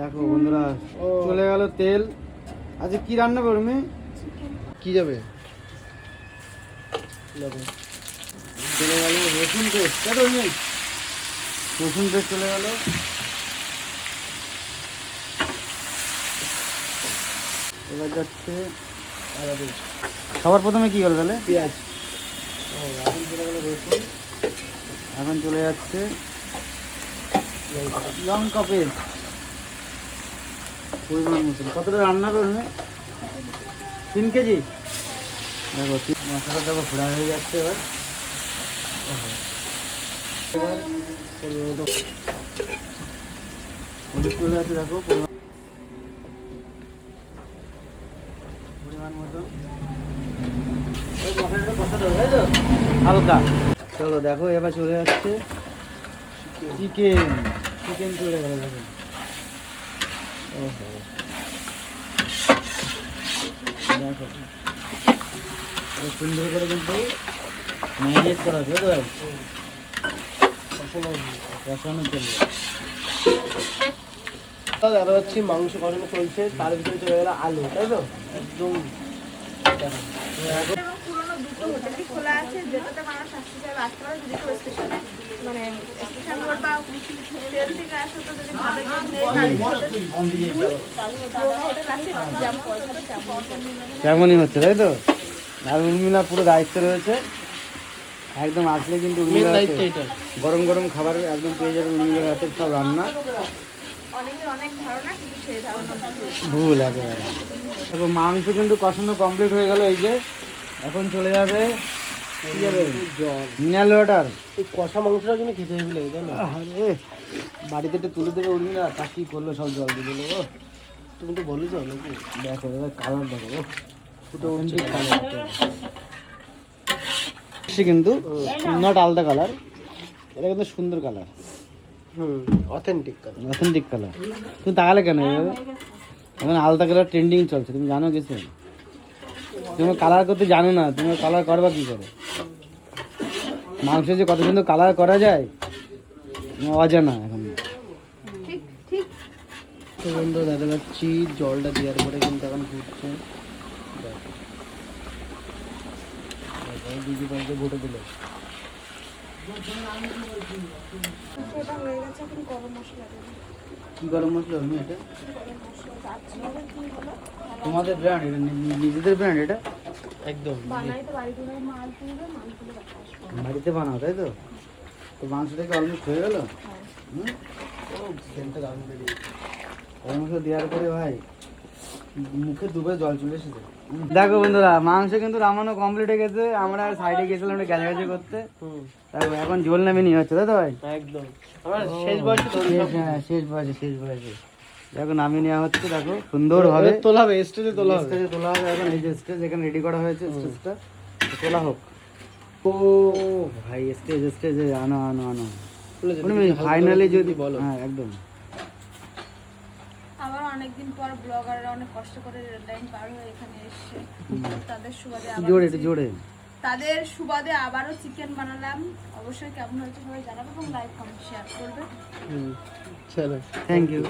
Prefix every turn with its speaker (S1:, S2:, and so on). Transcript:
S1: দেখো বন্ধুরা চলে গেল তেল। আচ্ছা কি রান্না করবে
S2: কি যাবে?
S1: চলে গেল রসুন পেস্ট রসুন পেস্ট চলে গেল। এবার যাচ্ছে আদা পেস্ট। সবার প্রথমে কি গেল তাহলে?
S2: পেঁয়াজ।
S1: এখন চলে গেল রসুন। এখন চলে যাচ্ছে লঙ্কা পেস্ট কতটা রান্না করবে? তিন কেজি? দেখো মশলা দেখো ফোড়া হয়ে যাচ্ছে এবার। চলে দেখো পরিমাণ তাই তো? হালকা। চলো, দেখো, এবার চলে যাচ্ছে চিকেন চিকেন চলে গেল, দেখো। দেখো সুন্দর করে কিন্তু ম্যারিনেট করা আছে ভাই কষানো চলবে
S2: দেখা যাচ্ছে মাংস কষানো চলছে তার ভিতরে চলে গেল আলু তাই তো একদম
S3: দুটো হোটেলই খোলা আছে যেটাতে মানুষ আসতে চাইবে আসতে পারে যদি কেউ স্টেশন মানে স্টেশন রোড বা ট্রেন থেকে আসে তো যদি ভাবে যে নেই, তাহলে হোটেল হোটেল আছে যেমন পয়সাটা তেমন
S1: কেমনই হচ্ছে তাই তো? আর উর্মিলা পুরো দায়িত্ব রয়েছে। একদম আসলে কিন্তু উর্মিলা গরম গরম খাবার একদম পেয়ে যাবে উর্মিলার হাতে সব রান্না।
S3: অনেকের অনেক ধারণা কিন্তু সেই ধারণা ভুল।
S1: ভুল একেবারে মাংস কিন্তু কষানো কমপ্লিট হয়ে গেল এই যে এখন চলে যাবে মিনারেল ওয়াটার।
S2: এই কষা মাংসটা কিন্তু খেতে হেবি লাগে তাই না
S1: আরে বাড়িতে একটু তুলে দেবে উর্মিলা তা কি করল সব জল দিয়ে দিল ও।
S2: তুমি তো বলেছ নাকি?
S1: দেখো কালার দেখো ও।
S2: ফুটে উঠছে
S1: সে কিন্তু নট আলাদা কালার এটা কিন্তু সুন্দর colour
S2: hmm authentic colour
S1: authentic colour তুমি তাকালে কেন? এখন আলাদা কালার ট্রেন্ডিং চলছে তুমি জানো কিছু? তুমি কালার করতে জানো না তুমি কালার করবা কি করে? মাংস যে কত সুন্দর কালার করা যায় অজানা এখন।
S3: ঠিক ঠিক।
S2: তো বন্ধু দেখা যাচ্ছি জলটা দেওয়ার পরে কিন্তু এখন। দেখো, দিদি পাশে ভোটে দিল।
S3: সেটা হয়ে গেছে এখন গরম মশলা দেবো।
S1: কি গরম মশলা আমি এটা? তোমাদের ব্র্যান্ড এটা নিজেদের ব্র্যান্ড এটা?
S2: একদম।
S3: বাড়িতে
S1: বানাও তাই তো? তো মাংসটাকে অলমোস্ট হয়ে গেল?
S3: হ্যাঁ।
S1: হুম?
S2: ও সেন্টটা দারুণ বেরিয়ে
S1: মাংস দেওয়ার পরে ভাই মুখে দুবে জল চলে এসেছে। দেখো বন্ধুরা মাংস কিন্তু রামানো কমপ্লিট হয়ে গেছে। আমরা সাইডে গেছিলাম একটু গ্যাজাগাজি করতে। দেখো এখন ঝোল নামে নিয়ে হচ্ছে তো ভাই?
S2: একদম। আমার শেষ বয়সে
S1: শেষ হ্যাঁ বয়সে শেষ বয়সে। দেখো নামিয়ে নেওয়া হচ্ছে দেখো সুন্দর হবে।
S2: তোলা হবে স্টেজে তোলা হবে।
S1: স্টেজে তোলা হবে এখন এই যে স্টেজ এখানে রেডি করা হয়েছে স্টেজটা। তোলা হোক। ও ভাই স্টেজ স্টেজে আনো আনো আনো। ফাইনালি যদি
S2: বলো।
S1: হ্যাঁ একদম।
S3: অনেকদিন পর ব্লগাররা অনেক কষ্ট করে রেল লাইন পার হয়ে এখানে এসছে তাদের সুবাদে আবার
S1: জোরে একটু জোরে।
S3: তাদের সুবাদে আবারও চিকেন বানালাম। অবশ্যই কেমন হয়েছে সবাই জানাবে এবং লাইক কমেন্ট শেয়ার করবে।
S2: চলো।
S1: Thank you